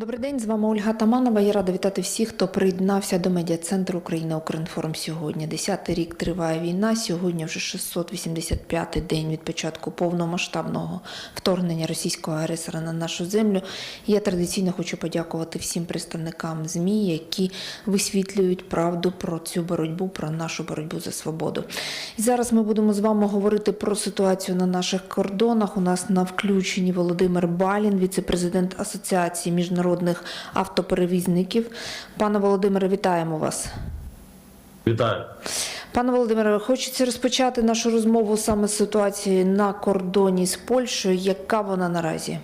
Добрий день, з вами Ольга Таманова. Я рада вітати всіх, хто приєднався до медіа-центру Україна Укрінформ сьогодні. Десятий рік триває війна. Сьогодні вже 685-й день від початку повномасштабного вторгнення російського агресора на нашу землю. Я традиційно хочу подякувати всім представникам ЗМІ, які висвітлюють правду про цю боротьбу, про нашу боротьбу за свободу. І зараз ми будемо з вами говорити про ситуацію на наших кордонах. У нас на включенні Володимир Балін, віце-президент Асоціації міжнародних автоперевізників. Пане Володимире, вітаємо вас. Вітаю. Пане Володимире, хочеться розпочати нашу розмову саме з ситуації на кордоні з Польщею. Яка вона наразі?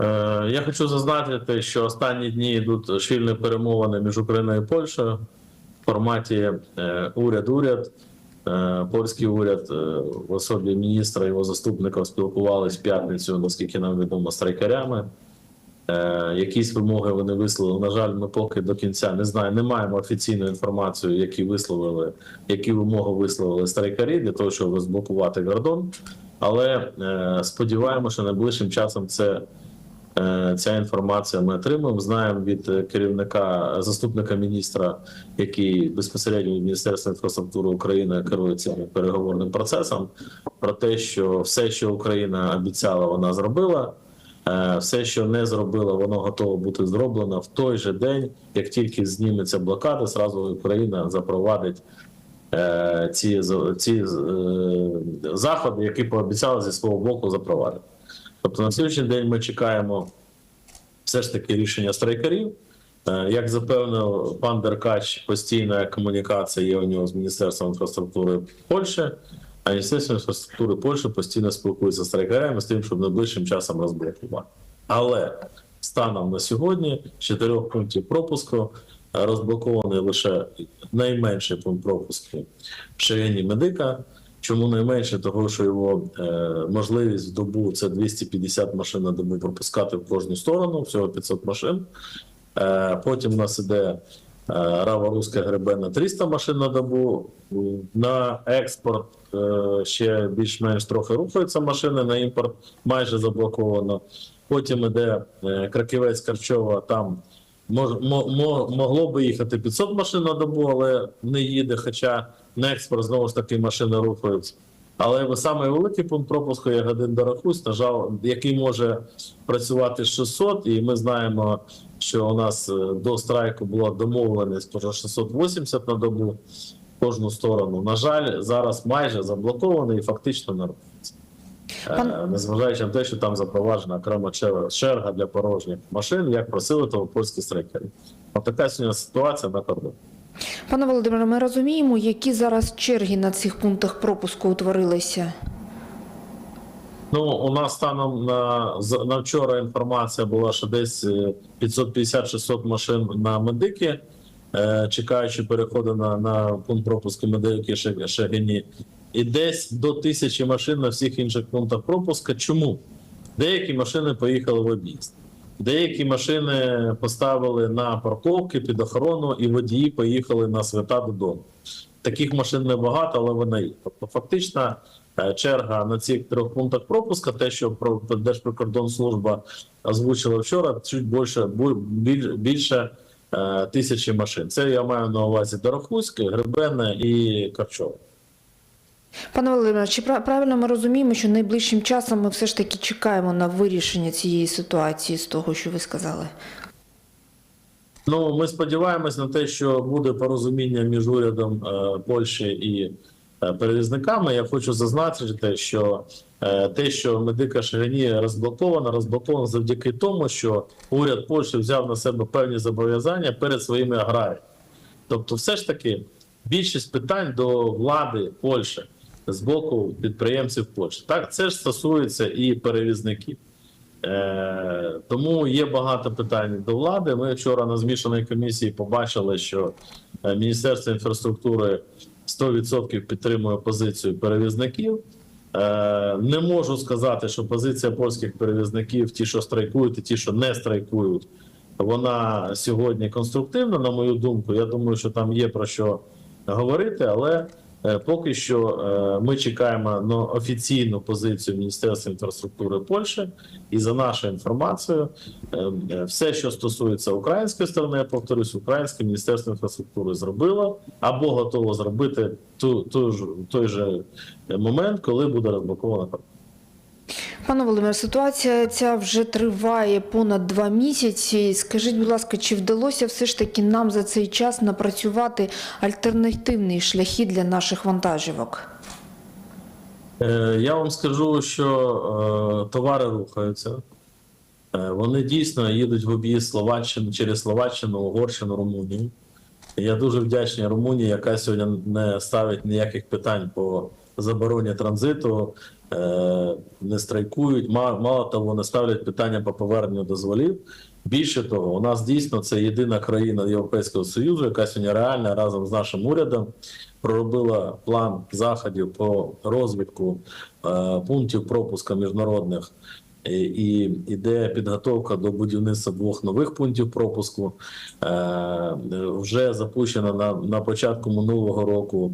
Е, Я хочу зазначити, що останні дні йдуть швільні перемовини між Україною і Польщею в форматі е, уряд-уряд. Е, Польський уряд е, в особі міністра його заступника спілкувалися в п'ятницю, наскільки нам відомо, страйкарями. Е, Якісь вимоги вони висловили. На жаль, ми поки до кінця не знаємо, не маємо офіційну інформацію, які висловили, які вимоги висловили страйкарі для того, щоб розблокувати кордон. Але сподіваємося, що найближчим часом це Ця інформація ми отримуємо. Знаємо від е, керівника заступника міністра, який безпосередньо від Міністерства інфраструктури України керує цим переговорним процесом, про те, що все, що Україна обіцяла, вона зробила. Е, Все, що не зробила, воно готово бути зроблено в той же день, як тільки зніметься блокада, зразу Україна запровадить е, ці, ці е, заходи, які пообіцяли зі свого боку запровадити. Тобто на сьогоднішній день ми чекаємо все ж таки рішення страйкарів. Е, Як запевнив пан Деркач, постійна комунікація є у нього з Міністерством інфраструктури Польщі, а Міністерство інфраструктури Польщі постійно спілкується з страйкарями з тим, щоб найближчим часом розблокувати. Але станом на сьогодні чотирьох пунктів пропуску е, розблокований лише найменший пункт пропуску в Шегені Медика. Чому найменше? Того, що його е, можливість в добу це 250 машин на добу пропускати в кожну сторону, всього 500 машин. Е, потім у нас іде е, Рава Руська гребе на 300 машин на добу. На експорт е, ще більш-менш трохи рухаються машини, на імпорт майже заблоковано. Потім іде е, Краківець Карчова, там могло би їхати 500 машин на добу, але не їде. Хоча на експорт знову ж таки машини рухаються. Але саме великий пункт пропуску є Гадин Дарахусь, на жаль, який може працювати 600, і ми знаємо, що у нас е, до страйку була домовленість про 680 на добу кожну сторону. На жаль, зараз майже заблокований і фактично не рухається. Е, Пан- Незважаючи на те, що там запроваджена окрема черга- для порожніх машин, як просили того польські страйкери. От така сьогодні ситуація на кордоні. Пане Володимире, ми розуміємо, які зараз черги на цих пунктах пропуску утворилися. Ну, у нас станом на, на вчора інформація була, що десь е, 550-600 машин на медики, е, чекаючи переходу на, на пункт пропуску медики Ше- і десь до тисячі машин на всіх інших пунктах пропуска. Чому? Деякі машини поїхали в об'їзд. Деякі машини поставили на парковки під охорону, і водії поїхали на свята додому. Таких машин небагато, але вони є. Тобто, фактично, е, черга на цих трьох пунктах пропуска, те, що Держприкордонслужба озвучила вчора, чуть більше більше е, тисячі машин. Це я маю на увазі Дорохуське, Гребене і Карчове. Пане Володимире, чи правильно ми розуміємо, що найближчим часом ми все ж таки чекаємо на вирішення цієї ситуації з того, що ви сказали? Ну, ми сподіваємось на те, що буде порозуміння між урядом е, Польщі і е, перевізниками. Я хочу зазначити, що е, те, що медика Шагині розблокована, розблокована завдяки тому, що уряд Польщі взяв на себе певні зобов'язання перед своїми аграріями. Тобто, все ж таки, більшість питань до влади Польщі з боку підприємців Польщі. Так, це ж стосується і перевізників. Е, тому є багато питань до влади. Ми вчора на змішаній комісії побачили, що е, Міністерство інфраструктури 100% підтримує позицію перевізників. Е, не можу сказати, що позиція польських перевізників, ті, що страйкують, і ті, що не страйкують, вона сьогодні конструктивна, на мою думку. Я думаю, що там є про що говорити, але Поки що е, ми чекаємо на офіційну позицію Міністерства інфраструктури Польщі, і за нашою інформацією, е, е, все, що стосується української сторони, я повторюсь, українське міністерство інфраструктури зробило або готово зробити ту, ту той же момент, коли буде розблокована. Пане Володимире, ситуація ця вже триває понад два місяці. Скажіть, будь ласка, чи вдалося все ж таки нам за цей час напрацювати альтернативні шляхи для наших вантажівок? Е, Я вам скажу, що е, товари рухаються. Е, Вони дійсно їдуть в об'їзд Словаччини через Словаччину, Угорщину, Румунію. Я дуже вдячний Румунії, яка сьогодні не ставить ніяких питань по забороні транзиту, е, не страйкують. Мало того, не ставлять питання по поверненню дозволів. Більше того, у нас дійсно це єдина країна Європейського Союзу, яка сьогодні реально разом з нашим урядом проробила план заходів по розвитку е, пунктів пропуска міжнародних. І іде підготовка до будівництва двох нових пунктів пропуску. Е, вже запущено на, на початку минулого року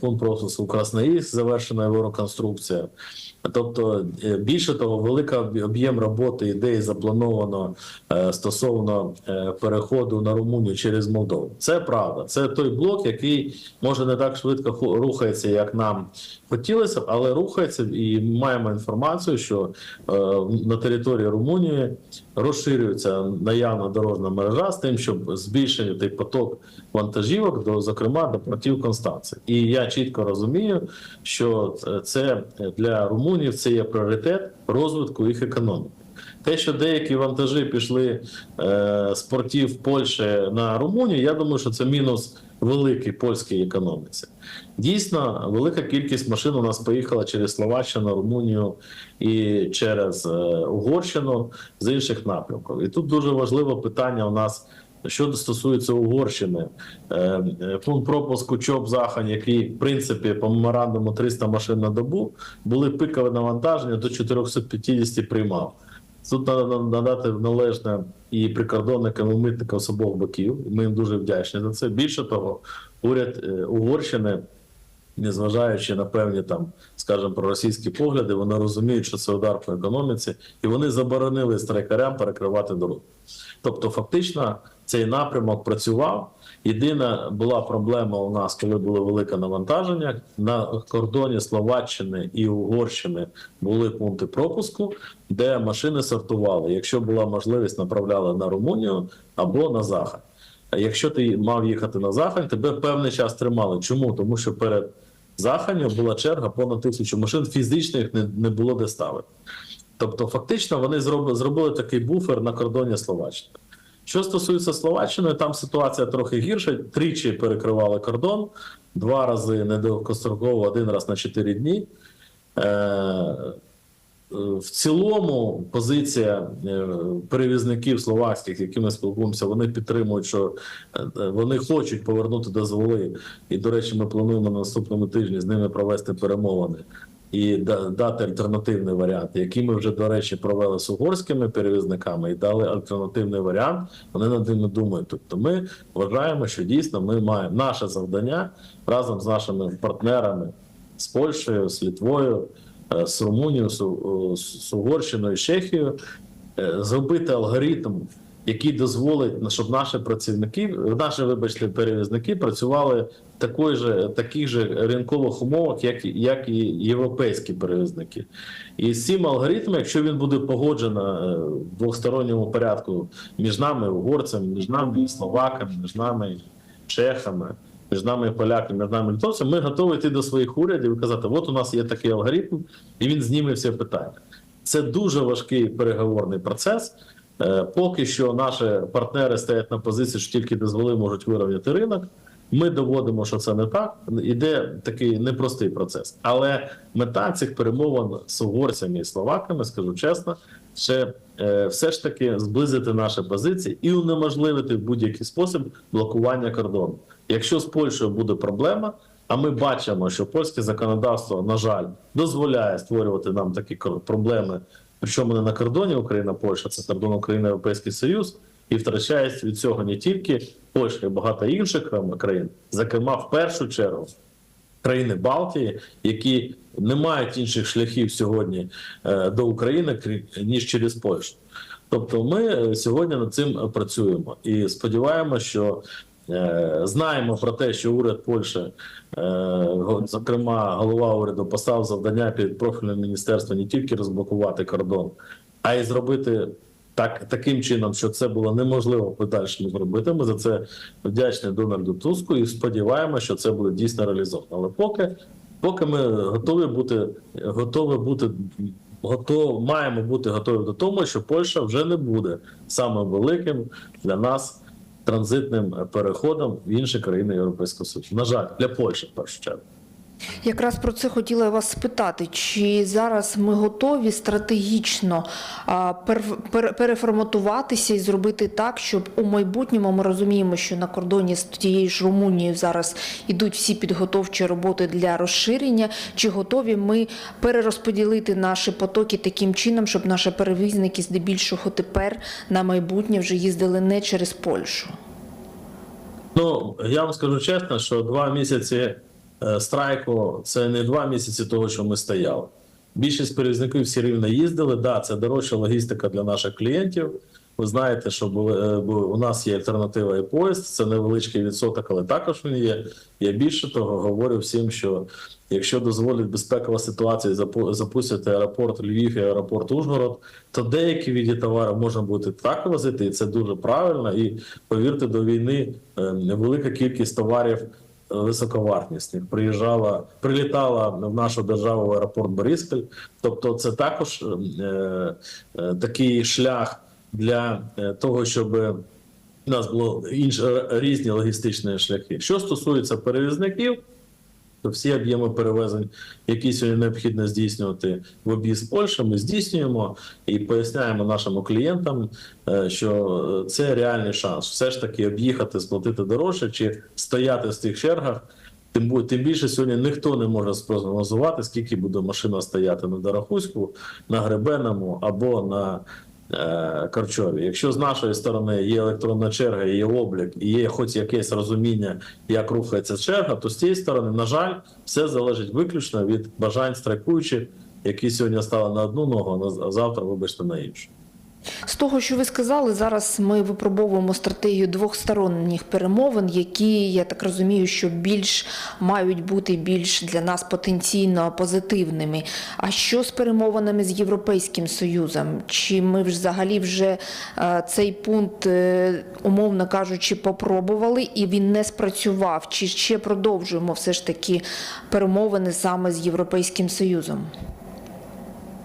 пункт пропуску Красноїзд, завершена його реконструкція. Тобто, е, більше того, велика об'є- об'єм роботи ідеї заплановано е, стосовно е, переходу на Румунію через Молдову. Це правда. Це той блок, який може не так швидко рухається, як нам хотілося б, але рухається, і маємо інформацію, що е, на території Румунії розширюється наявна дорожна мережа з тим, щоб збільшити поток вантажівок до, зокрема, до портів Констанції. І я чітко розумію, що це для румунів це є пріоритет розвитку їх економіки. Те, що деякі вантажі пішли е, з портів Польщі на Румунію, я думаю, що це мінус великий польській економіці. Дійсно, велика кількість машин у нас поїхала через Словаччину, Румунію і через е, Угорщину з інших напрямків. І тут дуже важливе питання у нас. Що стосується Угорщини, е, е, пункт пропуску ЧОП Захань, який в принципі по меморандуму 300 машин на добу, були пикове навантаження до 450 приймав. Тут треба надати належне і прикордонникам, і митникам з обох боків. Ми їм дуже вдячні за це. Більше того, уряд е, Угорщини, незважаючи на певні там, скажімо, проросійські погляди, вони розуміють, що це удар по економіці, і вони заборонили страйкарям перекривати дорогу. Тобто, фактично, цей напрямок працював. Єдина була проблема у нас, коли було велике навантаження. На кордоні Словаччини і Угорщини були пункти пропуску, де машини сортували. Якщо була можливість, направляли на Румунію або на Захід. Якщо ти мав їхати на Захід, тебе певний час тримали. Чому? Тому що перед Заханню була черга понад тисячу машин, фізично їх не, не було де ставити. Тобто, фактично, вони зробили, зробили такий буфер на кордоні Словаччини. Що стосується Словаччини, там ситуація трохи гірша. Тричі перекривали кордон, два рази недовгостроково, один раз на 4 дні. Е, в цілому позиція е, перевізників словацьких, з якими спілкуємося, вони підтримують, що е, вони хочуть повернути дозволи. І, до речі, ми плануємо на наступному тижні з ними провести перемовини і дати альтернативний варіант, який ми вже, до речі, провели з угорськими перевізниками і дали альтернативний варіант. Вони над ними думають. Тобто, ми вважаємо, що дійсно ми маємо наше завдання разом з нашими партнерами з Польщею, з Літвою, е, з Румунією, з, Угорщиною, з Чехією, е, зробити алгоритм, який дозволить, щоб наші працівники, наші, вибачте, перевізники працювали в такої же, таких же ринкових умовах, як, як і європейські перевізники. І з цим алгоритмом, якщо він буде погоджено е, в двосторонньому порядку між нами, угорцями, між нами, словаками, між нами, чехами, між нами поляками, між нами литовцями, ми готові йти до своїх урядів і казати: от у нас є такий алгоритм, і він зніме всі питання. Це дуже важкий переговорний процес. Е, Поки що наші партнери стоять на позиції, що тільки дозволи можуть вирівняти ринок. Ми доводимо, що це не так. Іде такий непростий процес. Але мета цих перемовин з угорцями і словаками, скажу чесно, ще е, все ж таки зблизити наші позиції і унеможливити в будь-який спосіб блокування кордону. Якщо з Польщею буде проблема, а ми бачимо, що польське законодавство, на жаль, дозволяє створювати нам такі проблеми, причому не на кордоні Україна, Польща, це кордон Україна, Європейський Союз, і втрачається від цього не тільки Польща, і багато інших країн, зокрема, в першу чергу, країни Балтії, які не мають інших шляхів сьогодні е, до України, ніж через Польщу. Тобто, ми е, сьогодні над цим працюємо. І сподіваємося, що знаємо про те, що уряд Польщі, е, зокрема, голова уряду поставив завдання під профільним міністерством не тільки розблокувати кордон, а й зробити так, таким чином, що це було неможливо в подальшому зробити. Ми за це вдячні Дональду Туску і сподіваємося, що це буде дійсно реалізовано. Але поки, поки ми готові бути, готові бути. Готов, маємо бути готові до того, що Польща вже не буде самим великим для нас транзитним переходом в інші країни Європейського Союзу. На жаль, для Польщі в першу чергу. Якраз про це хотіла вас спитати, чи зараз ми готові стратегічно переформатуватися і зробити так, щоб у майбутньому ми розуміємо, що на кордоні з тією ж Румунією зараз ідуть всі підготовчі роботи для розширення. Чи готові ми перерозподілити наші потоки таким чином, щоб наші перевізники здебільшого тепер на майбутнє вже їздили не через Польщу? Ну я вам скажу чесно, що два місяці страйку це не два місяці того, що ми стояли. Більшість перевізників все рівно їздили. Да, це дорожча логістика для наших клієнтів. Ви знаєте, що були, е, у нас є альтернатива і поїзд, це невеличкий відсоток, але також він є. Я більше того говорю всім, що якщо дозволить безпекова ситуація, запустити аеропорт Львів і аеропорт Ужгород, то деякі віді товарів можна буде так возити, і це дуже правильно. І повірте, до війни е, велика кількість товарів е, високовартісних приїжджала, прилітала в нашу державу в аеропорт Бориспіль. Тобто, це також е, е, такий шлях для е, того, щоб у нас було інші різні логістичні шляхи. Що стосується перевізників, всі об'єми перевезень, які сьогодні необхідно здійснювати в об'їзд Польщі, ми здійснюємо і поясняємо нашим клієнтам, е, що е, це реальний шанс. Все ж таки об'їхати, сплатити дорожче чи стояти в тих чергах. Тим, тим більше сьогодні ніхто не може спрогнозувати, скільки буде машина стояти на Дорохуську, на Гребеному або на е, Корчові. Якщо з нашої сторони є електронна черга, є облік і є хоч якесь розуміння, як рухається черга, то з цієї сторони, на жаль, все залежить виключно від бажань страйкуючих, які сьогодні стали на одну ногу, а завтра, вибачте, на іншу. З того, що ви сказали, зараз ми випробовуємо стратегію двохсторонніх перемовин, які я так розумію, що більш мають бути більш для нас потенційно позитивними. А що з перемовинами з Європейським Союзом? Чи ми взагалі вже е, цей пункт, е, умовно кажучи, попробували і він не спрацював? Чи ще продовжуємо все ж таки перемовини саме з Європейським Союзом?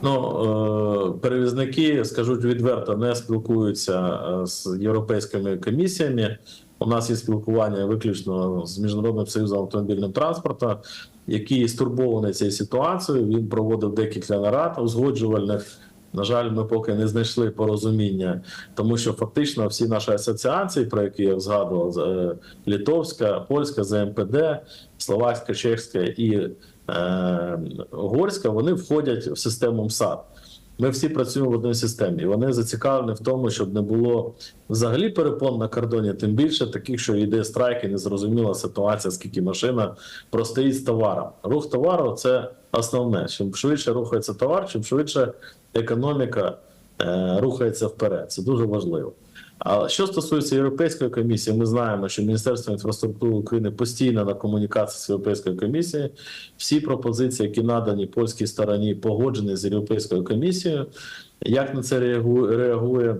Ну, перевізники, скажуть відверто, не спілкуються е, з європейськими комісіями. У нас є спілкування виключно з Міжнародним союзом автомобільним транспорту, який стурбований цією ситуацією. Він проводив декілька нарад узгоджувальних. На жаль, ми поки не знайшли порозуміння, тому що фактично всі наші асоціації, про які я згадував, е, литовська, польська, ЗМПД, словацька, чеська і е, угорська, вони входять в систему МСАД. Ми всі працюємо в одній системі. і Вони зацікавлені в тому, щоб не було взагалі перепон на кордоні, тим більше таких, що йде страйк і незрозуміла ситуація, скільки машина простоїть з товаром. Рух товару це основне. Чим швидше рухається товар, чим швидше економіка е, рухається вперед. Це дуже важливо. А що стосується Європейської комісії, ми знаємо, що Міністерство інфраструктури України постійно на комунікації з Європейською комісією. Всі пропозиції, які надані польській стороні, погоджені з Європейською комісією. Як на це реагує,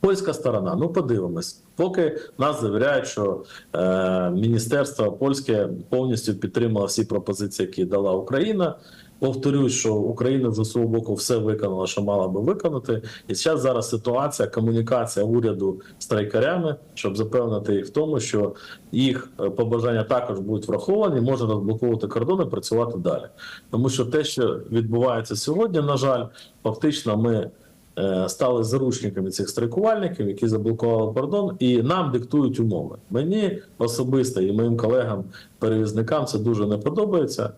польська сторона? Ну, подивимось. Поки нас завіряють, що е, міністерство польське повністю підтримало всі пропозиції, які дала Україна. Повторюсь, що Україна з свого боку все виконала, що мала би виконати. І зараз зараз ситуація, комунікація уряду з страйкарями, щоб запевнити їх в тому, що їх е, побажання також будуть враховані, можна розблоковувати кордони, працювати далі. Тому що те, що відбувається сьогодні, на жаль, фактично ми е, стали заручниками цих страйкувальників, які заблокували кордон, і нам диктують умови. Мені особисто і моїм колегам-перевізникам це дуже не подобається.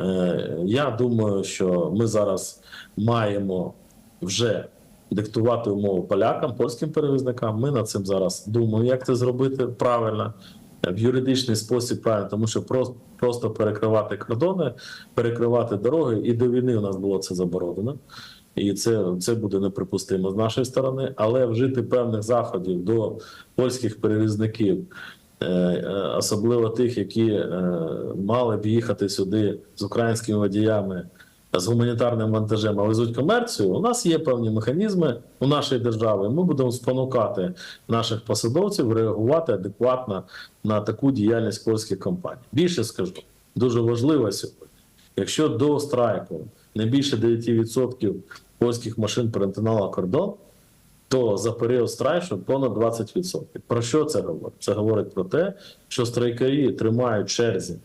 Е, Я думаю, що ми зараз маємо вже диктувати умови полякам, польським перевізникам. Ми над цим зараз думаємо, як це зробити правильно. в юридичний спосіб правильно, тому що просто, перекривати кордони, перекривати дороги, і до війни у нас було це заборонено. І це, це буде неприпустимо з нашої сторони, але вжити певних заходів до польських перевізників, е, е, особливо тих, які е, мали б їхати сюди з українськими водіями з гуманітарним вантажем, а везуть комерцію. У нас є певні механізми у нашої держави. Ми будемо спонукати наших посадовців реагувати адекватно на таку діяльність польських компаній. Більше скажу, дуже важливо сьогодні. Якщо до страйку не більше 9% польських машин перетинало кордон, то за період страйку понад 20%. Про що це говорить? Це говорить про те, що страйкарі тримають черзі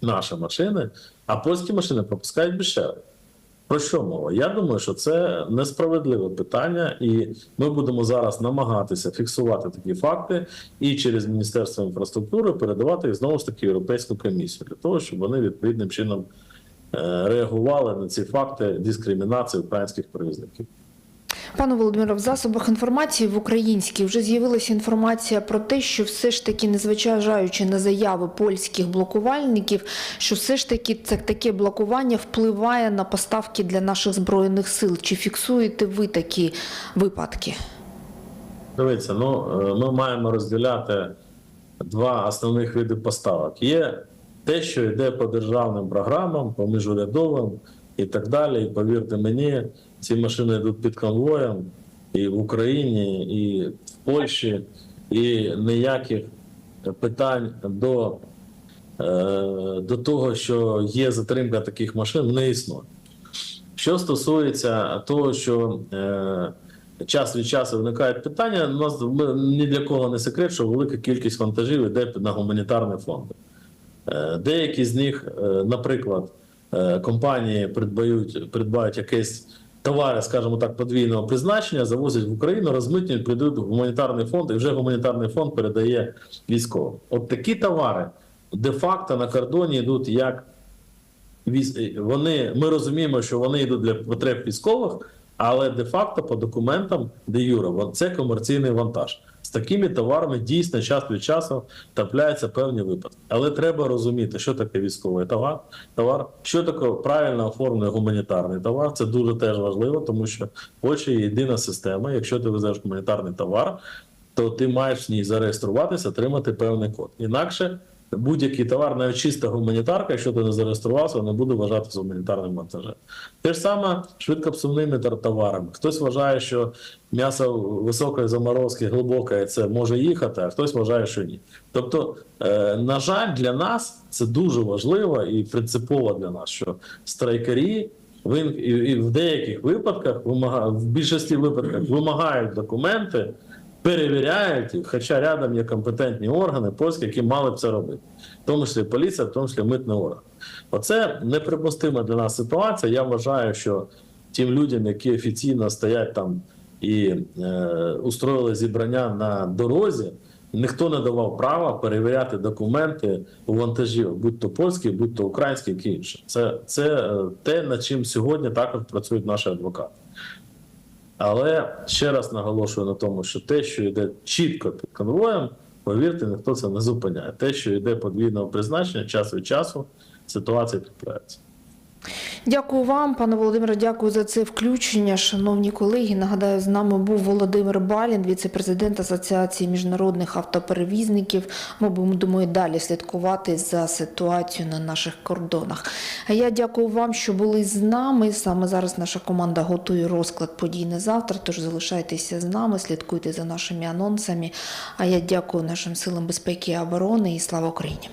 наші машини, а польські машини пропускають черги. Про що мова? Я думаю, що це несправедливе питання, і ми будемо зараз намагатися фіксувати такі факти і через Міністерство інфраструктури передавати їх знову ж таки Європейську комісію для того, щоб вони відповідним чином е, реагували на ці факти дискримінації українських перевізників. Пане Володимире, в засобах інформації в українській вже з'явилася інформація про те, що все ж таки, незважаючи на заяви польських блокувальників, що все ж таки це таке блокування впливає на поставки для наших збройних сил. Чи фіксуєте ви такі випадки? Дивіться, ну е, ми маємо розділяти два основних види поставок. Є те, що йде по державним програмам, по міжурядовим і так далі. І повірте мені, ці машини йдуть під конвоєм і в Україні, і в Польщі, і ніяких питань до, е, до того, що є затримка таких машин, не існує. Що стосується того, що е, час від часу виникають питання, у нас ні для кого не секрет, що велика кількість вантажів йде на гуманітарні фонди. Е, деякі з них, е, наприклад, компанії придбають, придбають якесь товари, скажімо так, подвійного призначення, завозять в Україну, розмитнюють, придають в гуманітарний фонд, і вже гуманітарний фонд передає військовим. От такі товари де-факто на кордоні йдуть як вони, ми розуміємо, що вони йдуть для потреб військових, але де-факто по документам, де юра, це комерційний вантаж. Такими товарами дійсно час від часу трапляються певні випадки. Але треба розуміти, що таке військовий товар, товар, що таке правильно оформлений гуманітарний товар. Це дуже теж важливо, тому що очі є єдина система. Якщо ти везеш гуманітарний товар, то ти маєш в ній зареєструватися, отримати певний код. Інакше будь-який товар, навіть чиста гуманітарка, якщо ти не зареєструвався, не буде вважатися гуманітарним вантажем. Те ж саме швидкопсувними товарами. Хтось вважає, що м'ясо високої заморозки, глибоке, це може їхати, а хтось вважає, що ні. Тобто, е, на жаль, для нас це дуже важливо і принципово для нас, що страйкарі. Він і, в деяких випадках вимага, в більшості випадках вимагають документи, перевіряють хоча рядом є компетентні органи польські, які мали б це робити, в тому числі поліція, в тому числі митний орган. Оце неприпустима для нас ситуація. Я вважаю, що тим людям, які офіційно стоять там і е, устроїли зібрання на дорозі, ніхто не давав права перевіряти документи у вантажів, будь то польські, будь то українські, які інше. Це, це е, те, над чим сьогодні також працюють наші адвокати. Але ще раз наголошую на тому, що те, що йде чітко під конвоєм, повірте, ніхто це не зупиняє. Те, що йде подвійного призначення, час від часу ситуація трапляється. Дякую вам, пане Володимире. Дякую за це включення. Шановні колеги. Нагадаю, з нами був Володимир Балін, віце-президент Асоціації міжнародних автоперевізників. Ми будемо і далі слідкувати за ситуацією на наших кордонах. А я дякую вам, що були з нами. Саме зараз наша команда готує розклад подій на завтра. Тож залишайтеся з нами, слідкуйте за нашими анонсами. А я дякую нашим силам безпеки і оборони і слава Україні.